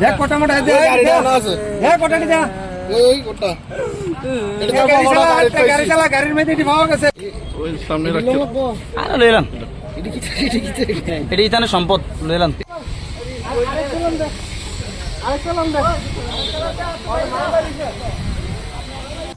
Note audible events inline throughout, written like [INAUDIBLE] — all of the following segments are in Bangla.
দেখ কটা মোটা দে দেখ কোটা এই গাড়ি চালা গাড়ি চালা গাড়ির মধ্যে এটি পাওয়া গেছে। ওই সামনে আরে লইলাম এটি ইতানে সম্পদ লইলাম আনছস রাকেশ কিতা রাকেশ কিতা এ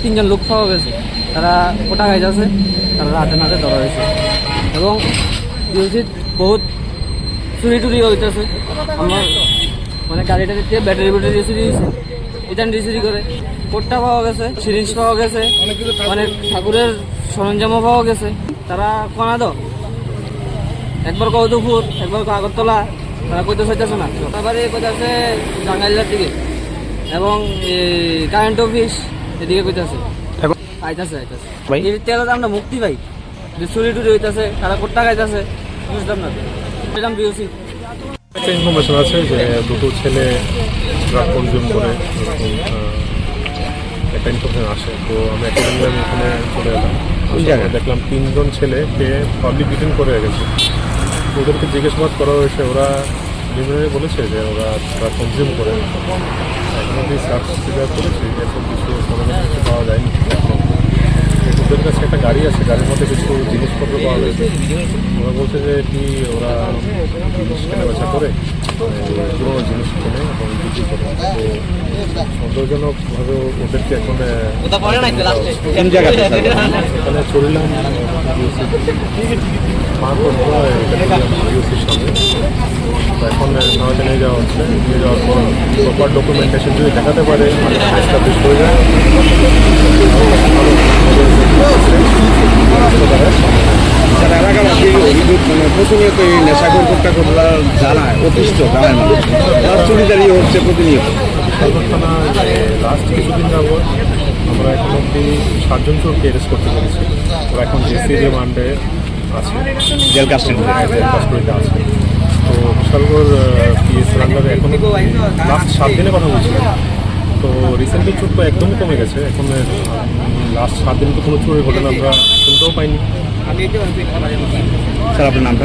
তিনজন লোক পাওয়া গেছে। তারা কোটা খাইতেছে তারা রাতে নাতে ধরা হয়েছে। এবং ডিউসিত বহুত চুরি টুরি হইতেছে। আমার মানে গাড়িটা দিয়ে ব্যাটারি ব্যাটারি চুরি হয়েছে ইতান চুরি করে। কোটটা পাওয়া গেছে সিরিঞ্জ পাওয়া গেছে। অনেক ঠাকুরের সরঞ্জামও পাওয়া গেছে। তারা কোনা দো একবার কৌতুপুর একবার আগরতলা। তারা কইতে চাইতেছে না। তারপরে কইতেছে টাঙ্গাইলার দিকে। এবং কারেন্ট অফিস এদিকে কইতেছে। আইতাছে আইতাছে। ভাই? এর তেল আমরা মুক্তি পাই যে চুরি টুরি হইতাছে তারা কোট্টা খাইতাছে বুঝলাম না। বুঝলাম বিওসি। একটা ইনফরমেশন আছে যে দুটো ছেলে ড্রাগ কনজিউম করে একটা ইনফরমেশন আসে। তো আমি আমি ওখানে চলে এলাম। দেখলাম তিনজন ছেলে ছেলেকে পাবলিক ডিটেন করে গেছে তো ওদেরকে জিজ্ঞাসাবাদ করা হয়েছে। ওরা বিভিন্ন বলেছে যে ওরা ড্রাগ কনজিউম করে। অব্দি সার্চ স্বীকার করেছি এরকম কিছু পাওয়া যায়নি। ওদের কাছে একটা গাড়ি আছে গাড়ির মধ্যে কিছু জিনিসপত্র পাওয়া গেছে ওরা বলছে যে কি ওরা জিনিস করে মানে পুরোনো জিনিস কেনে এবং বিক্রি করে। তো সন্দেহজনকভাবে ওদেরকে এখন এখানে চলিলাম [LAUGHS] মারপর ইউসির সামনে। এখন নয়টা নিয়ে যাওয়া হচ্ছে। নিয়ে যাওয়ার পর প্রপার ডকুমেন্টেশন যদি দেখাতে পারে এস্টাবলিশ হয়ে যায় এলাকাবাসী অভিযোগ মানে প্রতিনিয়ত এই নেশাখোর কোট্টাখোররা জানায় অতিষ্ঠ জানায় মানুষ তারা চুরিদারি হচ্ছে প্রতিনিয়ত থানা লাস্ট কিছুদিন যাবত আমরা এখন অব্দি সাতজন চোরকে অ্যারেস্ট করতে পেরেছি ওরা এখন জেসি রিমান্ডে আছে জেল কাস্টডি জেল কাস্টডিতে আছে। তো বিশালগড় পিএস রান্নার এখন লাস্ট সাত দিনের কথা বলছি তো রিসেন্টলি চোর তো একদমই কমে গেছে এখন লাস্ট সাত দিন তো কোনো চোরের ঘটনা আমরা শুনতেও পাইনি স্যার আপনার নামটা